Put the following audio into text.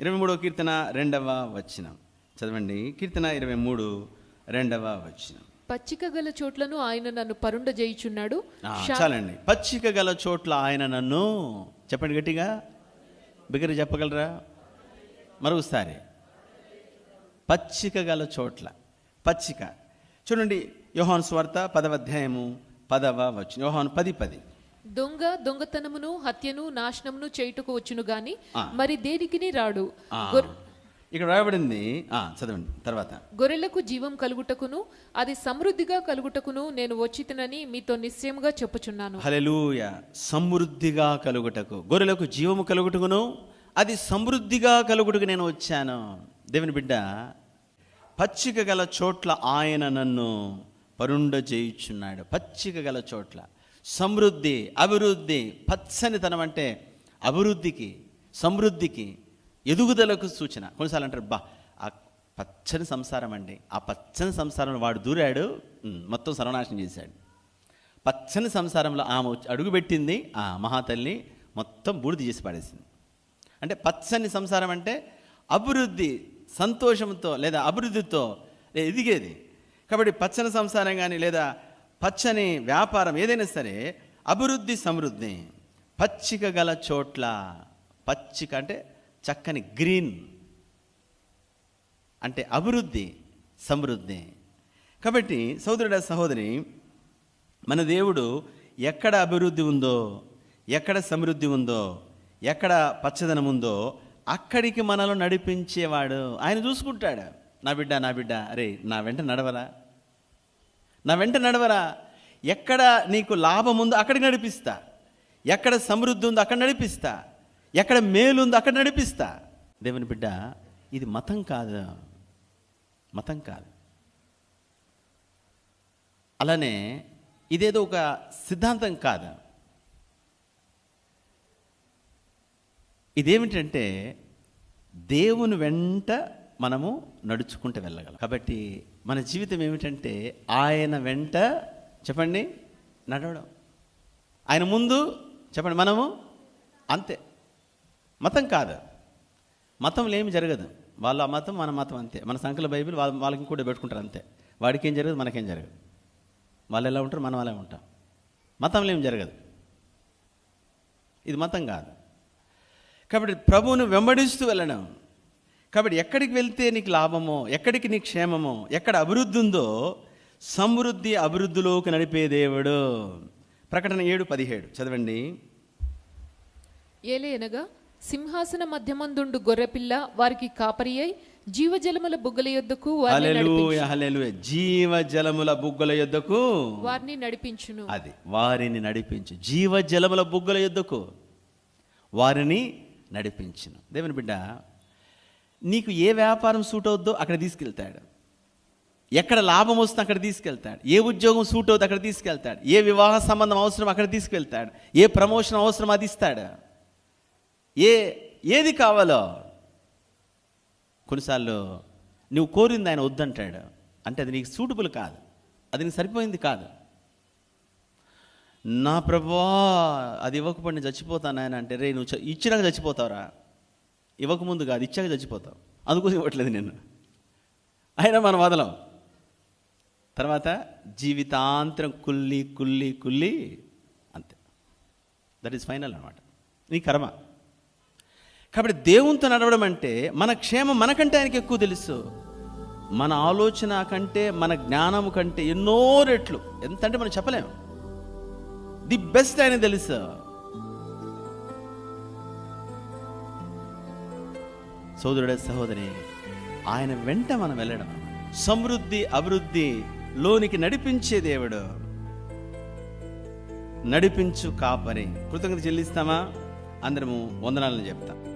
ఇరవై మూడవ కీర్తన రెండవ వచనం. చదవండి. కీర్తన ఇరవై మూడు రెండవ వచనం. పచ్చిక గల చోట్లను ఆయన నన్ను పరుండ చేయుచున్నాడు చాలండి. పచ్చిక గల చోట్ల ఆయన నన్ను చెప్పండి గట్టిగా. బిగ్గర చెప్పగలరా? మరొకసారి. పచ్చిక గల చోట్ల. పచ్చిక. చూడండి యోహాను స్వార్త పదవ అధ్యాయము పదవ వచ్చిన యోహాను పది పది. దొంగ దొంగతనమును హత్యను నాశనమును చేయుటకు వచ్చును గాని. మరి దేనికిని రాడు? ఇక్కడ రాయబడింది చదవండి తర్వాత. గొర్రెలకు జీవం కలుగుటకును అది సమృద్ధిగా కలుగుటకును నేను వచ్చితినని మీతో నిశ్చయముగా చెప్పుచున్నాను. హలెలూయ సమృద్ధిగా కలుగుటకు. గొర్రెలకు జీవము కలుగుటకును అది సమృద్ధిగా కలుగుటకు నేను వచ్చాను. దేవుని బిడ్డ పచ్చిక గల చోట్ల ఆయన నన్ను పరుండ చేయుచున్నాడు. పచ్చిక గల చోట్ల. సమృద్ధి అభివృద్ధి పచ్చనితనం అంటే అభివృద్ధికి సమృద్ధికి ఎదుగుదలకు సూచన. కొన్నిసార్లు అంటారు బా ఆ పచ్చని సంసారం అండి. ఆ పచ్చని సంసారంలో వాడు దూరాడు మొత్తం సర్వనాశనం చేశాడు. పచ్చని సంసారంలో ఆమె అడుగుపెట్టింది ఆ మహాతల్లి మొత్తం బూడిద చేసి పడేసింది అంటే పచ్చని సంసారం అంటే అభివృద్ధి సంతోషంతో లేదా అభివృద్ధితో ఎదిగేది. కాబట్టి పచ్చని సంసారం కానీ లేదా పచ్చని వ్యాపారం ఏదైనా సరే అభివృద్ధి సమృద్ధి. పచ్చిక గల చోట్ల పచ్చిక అంటే చక్కని గ్రీన్. అంటే అభివృద్ధి సమృద్ధి. కాబట్టి సోదరుడ సహోదరి మన దేవుడు ఎక్కడ అభివృద్ధి ఉందో ఎక్కడ సమృద్ధి ఉందో ఎక్కడ పచ్చదనం ఉందో అక్కడికి మనలో నడిపించేవాడు. ఆయన చూసుకుంటాడు. నా బిడ్డ నా బిడ్డ అరే నా వెంట నడవరా? నా వెంట నడవరా? ఎక్కడ నీకు లాభం ఉందో అక్కడికి నడిపిస్తా. ఎక్కడ సమృద్ధి ఉందో అక్కడ నడిపిస్తా. ఎక్కడ మేలు ఉందో అక్కడ నడిపిస్తా. దేవుని బిడ్డ ఇది మతం కాదు. మతం కాదు. అలానే ఇదేదో ఒక సిద్ధాంతం కాదు. ఇదేమిటంటే దేవుని వెంట మనము నడుచుకుంటూ వెళ్ళగలం. కాబట్టి మన జీవితం ఏమిటంటే ఆయన వెంట చెప్పండి నడవడం. ఆయన ముందు చెప్పండి మనము అంతే. మతం కాదు. మతంలో ఏమి జరగదు. వాళ్ళ మతం మన మతం అంతే. మన సంకల బైబిల్ వాళ్ళ వాళ్ళకి కూడా పెట్టుకుంటారు అంతే. వాడికి ఏం జరగదు మనకేం జరగదు. వాళ్ళు ఎలా ఉంటారు మనం అలా ఉంటాం. మతంలో ఏం జరగదు. ఇది మతం కాదు. కాబట్టి ప్రభువును వెంబడిస్తూ వెళ్ళడం కాబట్టి ఎక్కడికి వెళ్తే నీకు లాభమో ఎక్కడికి నీకు క్షేమమో ఎక్కడ అభివృద్ధి ఉందో సమృద్ధి అభివృద్ధిలోకి నడిపే దేవుడు. ప్రకటన ఏడు పదిహేడు. చదవండి. ఏలేనగా సింహాసన మధ్యమందుండు గొర్రెపిల్ల వారికి కాపరి అయి జీవజలముల బుగ్గల యొద్దకు వారిని నడిపించు. హల్లెలూయా. హల్లెలూయా జీవ జలముల బుగ్గల యొద్దకు వారిని నడిపించును. అది వారిని నడిపించు. జీవ జలముల బుగ్గల యొద్దకు వారిని నడిపించును. దేవుని బిడ్డ నీకు ఏ వ్యాపారం సూట్ అవుద్దో అక్కడ తీసుకెళ్తాడు. ఎక్కడ లాభం వస్తుందో అక్కడ తీసుకెళ్తాడు. ఏ ఉద్యోగం సూట్ అవుతుంది అక్కడ తీసుకెళ్తాడు. ఏ వివాహ సంబంధం అవసరం అక్కడ తీసుకెళ్తాడు. ఏ ప్రమోషన్ అవసరం అది ఇస్తాడు. ఏ ఏది కావాలో. కొన్నిసార్లు నువ్వు కోరింది ఆయన వద్దంటాడు. అంటే అది నీకు సూటబుల్ కాదు. అది నీకు సరిపోయింది కాదు. నా ప్రభా అది ఇవ్వకపోయినా చచ్చిపోతాను ఆయన అంటే రే నువ్వు ఇచ్చినాక చచ్చిపోతావురా. ఇవ్వకముందు కాదు ఇచ్చాక చచ్చిపోతావు అందుకోసం ఇవ్వట్లేదు నేను అయినా మనం వదలం. తర్వాత జీవితాంతరం కుల్లి కుల్లి కుల్లి అంతే. దట్ ఈస్ ఫైనల్ అనమాట నీ కర్మ. కాబట్టి దేవునితో నడవడం అంటే మన క్షేమం మనకంటే ఆయనకి ఎక్కువ తెలుసు. మన ఆలోచన కంటే మన జ్ఞానం కంటే ఎన్నో రెట్లు. ఎంత అంటే మనం చెప్పలేము ది బెస్ట్ ఆయన తెలుసు. సోదరుడే సహోదరి ఆయన వెంట మనం వెళ్ళడం. సమృద్ధి అభివృద్ధి లోనికి నడిపించే దేవుడు. నడిపించు కాపరి. కృతజ్ఞత చెల్లిస్తామా? అందరము వందనాలను చెప్తాం.